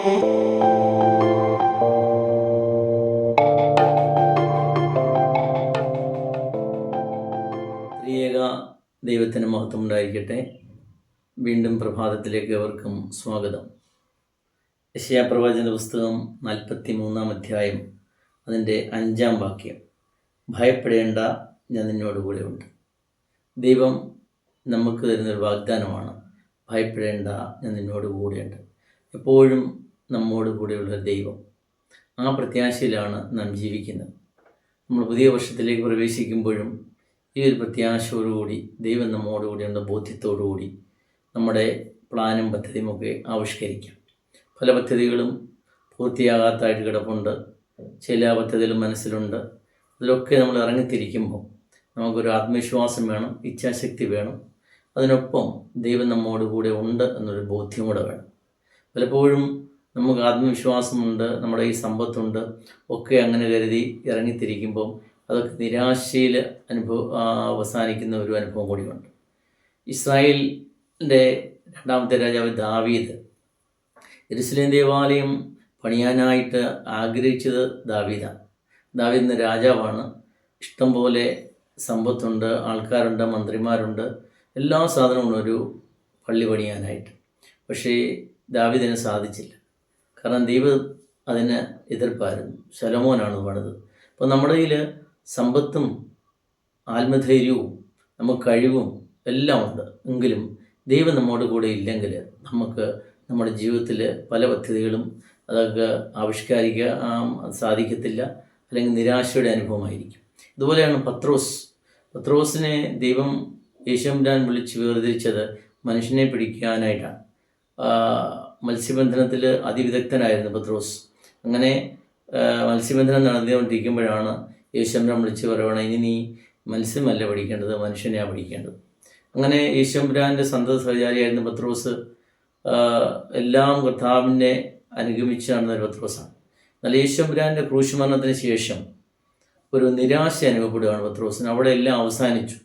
ദൈവത്തിന് മഹത്വം ഉണ്ടായിരിക്കട്ടെ വീണ്ടും പ്രഭാതത്തിലേക്ക് അവർക്കും സ്വാഗതം. യശയാപ്രവാചന പുസ്തകം നാൽപ്പത്തി മൂന്നാം അധ്യായം അതിന്റെ അഞ്ചാം വാക്യം. ഭയപ്പെടേണ്ട ഞാൻ നിന്നോടുകൂടെ ഉണ്ട്. ദൈവം നമുക്ക് തരുന്നൊരു വാഗ്ദാനമാണ് ഭയപ്പെടേണ്ട ഞാൻ നിന്നോട് കൂടെയുണ്ട് എപ്പോഴും നമ്മോട് കൂടെയുള്ള ദൈവം. ആ പ്രത്യാശയിലാണ് നാം ജീവിക്കുന്നത്. നമ്മൾ പുതിയ വർഷത്തിലേക്ക് പ്രവേശിക്കുമ്പോഴും ഈ ഒരു പ്രത്യാശയോടുകൂടി ദൈവം നമ്മോടുകൂടി എന്ന ബോധ്യത്തോടുകൂടി നമ്മുടെ പ്ലാനും പദ്ധതിയും ഒക്കെ ആവിഷ്കരിക്കാം. പല പദ്ധതികളും പൂർത്തിയാകാത്തതായിട്ട് കിടപ്പുണ്ട്. ചില പദ്ധതികൾ മനസ്സിലുണ്ട്. അതിലൊക്കെ നമ്മൾ ഇറങ്ങിത്തിരിക്കുമ്പോൾ നമുക്കൊരു ആത്മവിശ്വാസം വേണം ഇച്ഛാശക്തി വേണം. അതിനൊപ്പം ദൈവം നമ്മോട് കൂടെ ഉണ്ട് എന്നൊരു ബോധ്യം കൂടെ വേണം. പലപ്പോഴും നമുക്ക് ആത്മവിശ്വാസമുണ്ട് നമ്മുടെ ഈ സമ്പത്തുണ്ട് ഒക്കെ അങ്ങനെ കരുതി ഇറങ്ങിത്തിരിക്കുമ്പം അതൊക്കെ നിരാശയിൽ അനുഭവ അവസാനിക്കുന്ന ഒരു അനുഭവം കൂടിയുണ്ട്. ഇസ്രായേലിന്റെ രണ്ടാമത്തെ രാജാവ് ദാവീദ് എരുസലേം ദേവാലയം പണിയാനായിട്ട് ആഗ്രഹിച്ചത് ദാവീദാണ്. ദാവീദ് എന്ന രാജാവാണ്. ഇഷ്ടംപോലെ സമ്പത്തുണ്ട് ആൾക്കാരുണ്ട് മന്ത്രിമാരുണ്ട്. എല്ലാ സാധനവും ഒരു പള്ളി പണിയാനായിട്ട്. പക്ഷേ ദാവീദിന് സാധിച്ചില്ല. കാരണം ദൈവം അതിന് എതിർപ്പായിരുന്നു. ശലമോനാണ് പണിത്. അപ്പോൾ നമ്മുടെ കയ്യിൽ സമ്പത്തും ആത്മധൈര്യവും നമുക്ക് കഴിവും എല്ലാം ഉണ്ട്. എങ്കിലും ദൈവം നമ്മോട് കൂടെ ഇല്ലെങ്കിൽ നമുക്ക് നമ്മുടെ ജീവിതത്തിൽ പല പദ്ധതികളും അതൊക്കെ ആവിഷ്കരിക്കാൻ സാധിക്കത്തില്ല. അല്ലെങ്കിൽ നിരാശയുടെ അനുഭവമായിരിക്കും. ഇതുപോലെയാണ് പത്രോസ്. പത്രോസിനെ ദൈവം യേശുരാൻ വിളിച്ച് വേർതിരിച്ചത് മനുഷ്യനെ പിടിക്കാനായിട്ടാണ്. മത്സ്യബന്ധനത്തിൽ അതിവിദഗ്ധനായിരുന്നു പത്രോസ്. അങ്ങനെ മത്സ്യബന്ധനം നടന്നുകൊണ്ടിരിക്കുമ്പോഴാണ് യേശുരം വിളിച്ച് പറയണം ഇനി നീ മത്സ്യമല്ല പഠിക്കേണ്ടത് മനുഷ്യനെയാണ് പഠിക്കേണ്ടത് അങ്ങനെ യേശുരാന്റെ സന്തത സഹചാരിയായിരുന്നു പത്രോസ് എല്ലാം കർത്താവിനെ അനുഗമിച്ച് നടന്ന ഒരു പത്രോസാണ്. എന്നാൽ യേശുരാന്റെ ക്രൂശുമരണത്തിന് ശേഷം ഒരു നിരാശ അനുഭവപ്പെടുകയാണ് പത്രോസിന്. അവിടെ എല്ലാം അവസാനിച്ചു.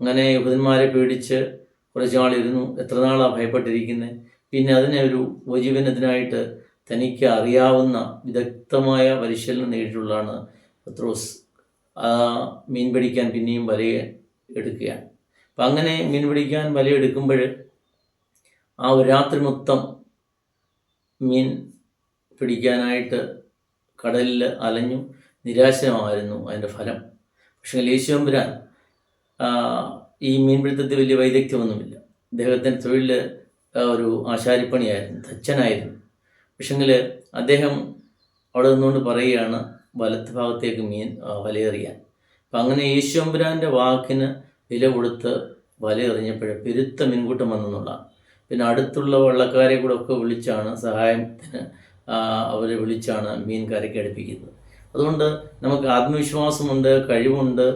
അങ്ങനെ യുവതന്മാരെ പേടിച്ച് കുറച്ച് നാളിരുന്നു എത്ര നാളാണ് ഭയപ്പെട്ടിരിക്കുന്നത് പിന്നെ അതിനെ ഒരു ഉപജീവനത്തിനായിട്ട് തനിക്ക് അറിയാവുന്ന വിദഗ്ധമായ പരിശീലനം നേടിയിട്ടുള്ളതാണ് പത്രോസ്. മീൻ പിടിക്കാൻ പിന്നെയും വലയെ എടുക്കുകയാണ്. അപ്പം അങ്ങനെ മീൻ പിടിക്കാൻ വലയെടുക്കുമ്പോൾ ആ ഒരു രാത്രി മൊത്തം മീൻ പിടിക്കാനായിട്ട് കടലിൽ അലഞ്ഞു നിരാശമായിരുന്നു അതിന്റെ ഫലം. പക്ഷേ ലേശുവമ്പുരാൻ ഈ മീൻപിടുത്തത്തിൽ വലിയ വൈദഗ്ധ്യമൊന്നുമില്ല. അദ്ദേഹത്തിന്റെ തൊഴിൽ ഒരു ആശാരിപ്പണിയായിരുന്നു തച്ചനായിരുന്നു. പക്ഷെങ്കിൽ അദ്ദേഹം അവിടെ നിന്നുകൊണ്ട് പറയുകയാണ് വലത്ത് ഭാഗത്തേക്ക് മീൻ വലയെറിയാൻ. അപ്പം അങ്ങനെ യേശുവമ്പുരാന്റെ വാക്കിന് വില കൊടുത്ത് വലയെറിഞ്ഞപ്പോൾ പെരുത്ത മീൻകൂട്ടം വന്നെന്നുള്ളതാണ് പിന്നെ അടുത്തുള്ള വള്ളക്കാരെ കൂടെ ഒക്കെ വിളിച്ചാണ് സഹായത്തിന് അവരെ വിളിച്ചാണ് മീൻ കരയ്ക്ക് അടുപ്പിക്കുന്നത്. അതുകൊണ്ട് നമുക്ക് ആത്മവിശ്വാസമുണ്ട് കഴിവുണ്ട്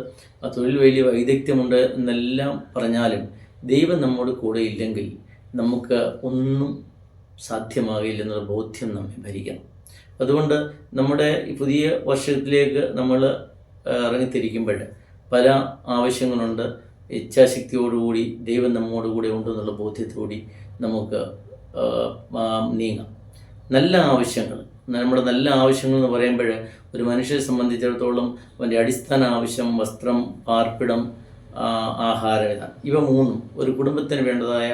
തൊഴിൽ വലിയ വൈദഗ്ധ്യമുണ്ട് എന്നെല്ലാം പറഞ്ഞാലും ദൈവം നമ്മോട് കൂടെ ഇല്ലെങ്കിൽ നമുക്ക് ഒന്നും സാധ്യമാകില്ലെന്നുള്ള ബോധ്യം നമ്മെ ഭരിക്കണം അതുകൊണ്ട് നമ്മുടെ പുതിയ വർഷത്തിലേക്ക് നമ്മൾ ഇറങ്ങിത്തിരിക്കുമ്പോൾ പല ആവശ്യങ്ങളുണ്ട്. ഇച്ഛാശക്തിയോടുകൂടി ദൈവം നമ്മോട് കൂടെ ഉണ്ടെന്നുള്ള ബോധ്യത്തോടി നമുക്ക് നീങ്ങാം. നല്ല ആവശ്യങ്ങൾ നമ്മുടെ നല്ല ആവശ്യങ്ങൾ എന്ന് പറയുമ്പോൾ ഒരു മനുഷ്യനെ സംബന്ധിച്ചിടത്തോളം അവന്റെ അടിസ്ഥാന ആവശ്യം വസ്ത്രം പാർപ്പിടം ആഹാരം ഇതാണ്. ഇവ മൂന്നും ഒരു കുടുംബത്തിന് വേണ്ടതായ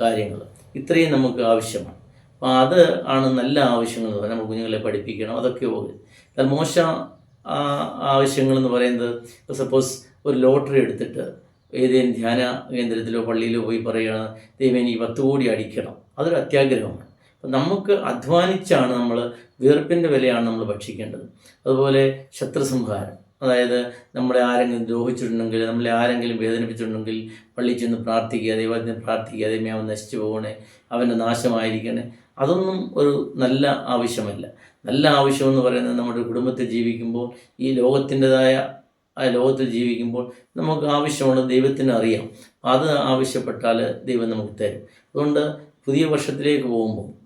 കാര്യങ്ങൾ. ഇത്രയും നമുക്ക് ആവശ്യമാണ്. അപ്പോൾ അത് ആണ് നല്ല ആവശ്യങ്ങൾ എന്ന് പറയുന്നത്. നമ്മൾ കുഞ്ഞുങ്ങളെ പഠിപ്പിക്കണം അതൊക്കെ പോകും എന്നാൽ മോശ ആവശ്യങ്ങൾ എന്ന് പറയുന്നത് ഇപ്പോൾ സപ്പോസ് ഒരു ലോട്ടറി എടുത്തിട്ട് ഏതെങ്കിലും ധ്യാന കേന്ദ്രത്തിലോ പള്ളിയിലോ പോയി പറയുകയാണ് ദൈവം എനിക്ക് പത്ത് കോടി അടിക്കണം. അതൊരു അത്യാഗ്രഹമാണ്. അപ്പം നമുക്ക് അധ്വാനിച്ചാണ് നമ്മൾ വീർപ്പിന്റെ വിലയാണ് നമ്മൾ ഭക്ഷിക്കേണ്ടത്. അതുപോലെ ശത്രുസംഹാരം. അതായത് നമ്മളെ ആരെങ്കിലും ദ്രോഹിച്ചിട്ടുണ്ടെങ്കിൽ നമ്മളെ ആരെങ്കിലും വേദനിപ്പിച്ചിട്ടുണ്ടെങ്കിൽ പള്ളിയിൽ ചെന്ന് പ്രാർത്ഥിക്കുക ദൈവത്തിന് പ്രാർത്ഥിക്കുക ദൈവമേ അവൻ നശിച്ചു പോകണേ അവന്റെ നാശമായിരിക്കണേ അതൊന്നും ഒരു നല്ല ആവശ്യമല്ല. നല്ല ആവശ്യം എന്ന് പറയുന്നത് നമ്മുടെ കുടുംബത്തിൽ ജീവിക്കുമ്പോൾ ഈ ലോകത്തിന്റെതായ ആ ലോകത്തിൽ ജീവിക്കുമ്പോൾ നമുക്ക് ആവശ്യമുള്ള ദൈവത്തിന് അറിയാം. അത് ആവശ്യപ്പെട്ടാൽ ദൈവം നമുക്ക് തരും. അതുകൊണ്ട് പുതിയ വർഷത്തിലേക്ക് പോകുമ്പോൾ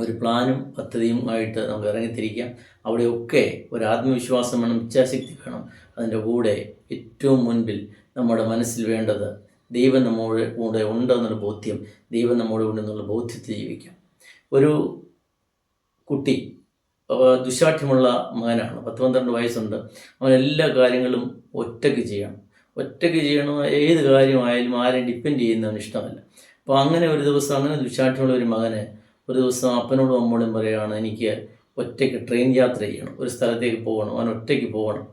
ഒരു പ്ലാനും പദ്ധതിയും ആയിട്ട് നമുക്ക് ഇറങ്ങിത്തിരിക്കാം. അവിടെയൊക്കെ ഒരു ആത്മവിശ്വാസം വേണം ഇച്ഛാശക്തി വേണം. അതിന്റെ കൂടെ ഏറ്റവും മുൻപിൽ നമ്മുടെ മനസ്സിൽ വേണ്ടത് ദൈവം നമ്മോട് കൂടെ ഉണ്ടെന്നുള്ള ബോധ്യം ദൈവം നമ്മോട് കൂടെ എന്നുള്ള ബോധ്യത്തിൽ ജീവിക്കാം. ഒരു കുട്ടി ദുശാഠ്യമുള്ള മകനാണ് പത്ത് പന്ത്രണ്ട് വയസ്സുണ്ട്. അവൻ എല്ലാ കാര്യങ്ങളും ഒറ്റയ്ക്ക് ചെയ്യണം. ഒറ്റയ്ക്ക് ചെയ്യണം ഏത് കാര്യമായാലും ആരെയും ഡിപ്പെൻഡ് ചെയ്യുന്നവന് ഇഷ്ടമല്ല. അപ്പോൾ അങ്ങനെ ഒരു ദിവസം അങ്ങനെ ദുശാഠ്യമുള്ള ഒരു മകന് ഒരു ദിവസം അപ്പനോടും അമ്മോടും പറയുകയാണ് എനിക്ക് ഒറ്റയ്ക്ക് ട്രെയിൻ യാത്ര ചെയ്യണം. ഒരു സ്ഥലത്തേക്ക് പോകണം. അവൻ ഒറ്റയ്ക്ക് പോകണം.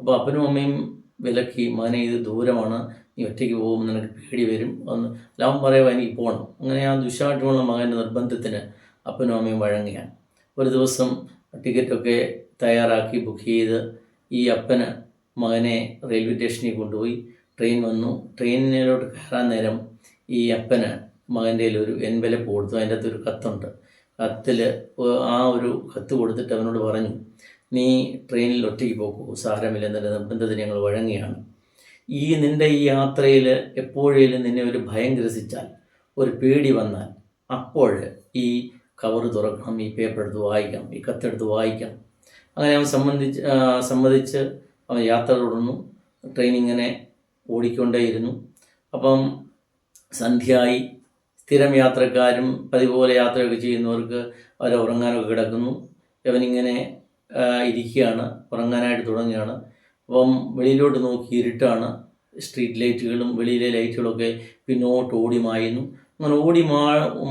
അപ്പോൾ അപ്പനും അമ്മയും വിലക്കി മകനെ ഇത് ദൂരമാണ്. നീ ഒറ്റയ്ക്ക് പോകുമ്പോൾ നിനക്ക് പേടി വരും. എന്ന് ലാഭം പറയുക എനിക്ക് പോകണം അങ്ങനെ ആ ദുശാഠ്യമുള്ള മകന്റെ നിർബന്ധത്തിന് അപ്പനും അമ്മയും വഴങ്ങിയാണ് ഒരു ദിവസം ടിക്കറ്റൊക്കെ തയ്യാറാക്കി ബുക്ക് ചെയ്ത് ഈ അപ്പന് മകനെ റെയിൽവേ സ്റ്റേഷനിൽ കൊണ്ടുപോയി. ട്രെയിൻ വന്നു. ട്രെയിനിലോട്ട് കയറാൻ നേരം ഈ അപ്പന് മകന്റെ ഒരു എൻവലപ്പ് കൊടുത്തു. അതിന്റെ അകത്തൊരു കത്തുണ്ട്. കത്തിൽ ആ ഒരു കത്ത് കൊടുത്തിട്ട് അവനോട് പറഞ്ഞു നീ ട്രെയിനിൽ ഒറ്റയ്ക്ക് പോകൂ സാരമില്ല എന്നൊരു നിർബന്ധത്തിന് ഞങ്ങൾ വഴങ്ങിയാണ് ഈ നിന്റെ ഈ യാത്രയിൽ എപ്പോഴേലും നിന്നെ ഒരു ഭയം ഗ്രസിച്ചാൽ ഒരു പേടി വന്നാൽ അപ്പോൾ ഈ കവർ തുറക്കണം ഈ പേപ്പർ എടുത്ത് വായിക്കാം ഈ കത്തെടുത്ത് വായിക്കാം അങ്ങനെ അവൻ സംബന്ധിച്ച് സംബന്ധിച്ച് അവൻ യാത്ര തുടർന്നു ട്രെയിൻ ഇങ്ങനെ ഓടിക്കൊണ്ടേയിരുന്നു. അപ്പം സന്ധ്യയായി. സ്ഥിരം യാത്രക്കാരും പതിപോലെ യാത്രയൊക്കെ ചെയ്യുന്നവർക്ക് അവർ ഉറങ്ങാനൊക്കെ കിടക്കുന്നു. അവനിങ്ങനെ ആ, ഇരിക്കുകയാണ്. ഉറങ്ങാനായിട്ട് തുടങ്ങുകയാണ്. അപ്പം വെളിയിലോട്ട് നോക്കി ഇരുട്ടാണ്. സ്ട്രീറ്റ് ലൈറ്റുകളും വെളിയിലെ ലൈറ്റുകളൊക്കെ പിന്നോട്ട് ഓടി മായുന്നു. അങ്ങനെ ഓടി മാ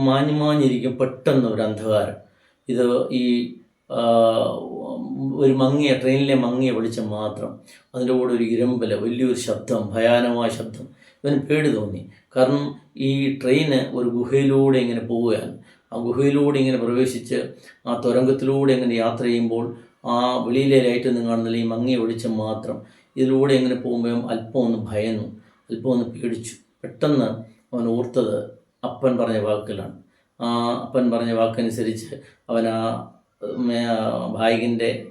മാഞ്ഞു മാഞ്ഞിരിക്കും പെട്ടെന്ന് ഒരു അന്ധകാരം ഇത് ഈ ഒരു മങ്ങിയ ട്രെയിനിലെ മങ്ങിയ വെളിച്ചം മാത്രം. അതിന്റെ കൂടെ ഒരു ഇരമ്പല വലിയൊരു ശബ്ദം ഭയാനമായ ശബ്ദം. ഇവന് പേടി തോന്നി. കാരണം ഈ ട്രെയിന് ഒരു ഗുഹയിലൂടെ ഇങ്ങനെ പോവുകയാണ്. ആ ഗുഹയിലൂടെ ഇങ്ങനെ പ്രവേശിച്ച് ആ തുരങ്കത്തിലൂടെ ഇങ്ങനെ യാത്ര ചെയ്യുമ്പോൾ ആ വെളിയിലെ ലൈറ്റ് ഒന്നും കാണുന്നില്ല. ഈ മങ്ങിയ വെളിച്ചം മാത്രം. ഇതിലൂടെ ഇങ്ങനെ പോകുമ്പോൾ അല്പം ഒന്ന് ഭയന്നു. അല്പം ഒന്ന് പേടിച്ചു. പെട്ടെന്ന് അവൻ ഓർത്തത് അപ്പൻ പറഞ്ഞ വാക്കുകളാണ്. ആ അപ്പൻ പറഞ്ഞ വാക്കനുസരിച്ച് അവൻ ആ ബാഗിന്റെ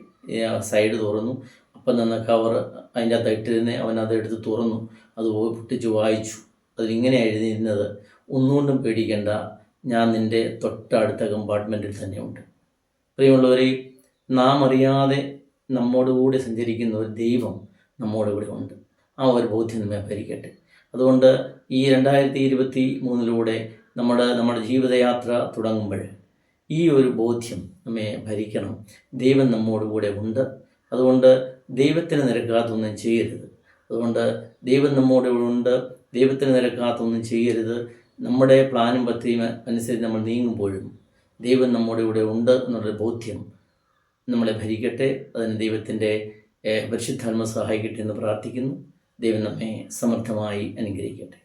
സൈഡ് തുറന്നു. അപ്പം നിന്ന കവർ അതിന്റെ അകത്ത് ഇട്ടിരുന്നേ അവൻ അതെടുത്ത് തുറന്നു. അത് പൊട്ടിച്ച് വായിച്ചു. അതിലിങ്ങനെ എഴുതിയിരുന്നത് ഒന്നുകൊണ്ടും പേടിക്കേണ്ട ഞാൻ നിന്റെ തൊട്ടടുത്ത കമ്പാർട്ട്മെന്റിൽ തന്നെയുണ്ട്. പ്രിയമുള്ളവരെ നാം അറിയാതെ നമ്മോടുകൂടി സഞ്ചരിക്കുന്ന ഒരു ദൈവം നമ്മോട് ഇവിടെ ഉണ്ട്. ആ ഒരു ബോധ്യം നമ്മെ ഭരിക്കട്ടെ അതുകൊണ്ട് ഈ രണ്ടായിരത്തി ഇരുപത്തി മൂന്നിലൂടെ നമ്മുടെ നമ്മുടെ ജീവിതയാത്ര തുടങ്ങുമ്പോൾ ഈ ഒരു ബോധ്യം നമ്മെ ഭരിക്കണം. ദൈവം നമ്മോടുകൂടെ ഉണ്ട്. അതുകൊണ്ട് ദൈവത്തിന് നിരക്കാത്തൊന്നും ചെയ്യരുത്. അതുകൊണ്ട് ദൈവം നമ്മോടുകൂടെ ഉണ്ട്. ദൈവത്തിന് നിരക്കാത്തൊന്നും ചെയ്യരുത്. നമ്മുടെ പ്ലാനും പദ്ധതിയും അനുസരിച്ച് നമ്മൾ നീങ്ങുമ്പോഴും ദൈവം നമ്മുടെ ഇവിടെ ഉണ്ട് എന്നുള്ള ബോധ്യം നമ്മളെ ഭരിക്കട്ടെ. അതിന് ദൈവത്തിന്റെ പരിശുദ്ധാത്മ സഹായിക്കട്ടെ എന്ന് പ്രാർത്ഥിക്കുന്നു. ദൈവം നമ്മെ സമർത്ഥമായി അനുഗ്രഹിക്കട്ടെ.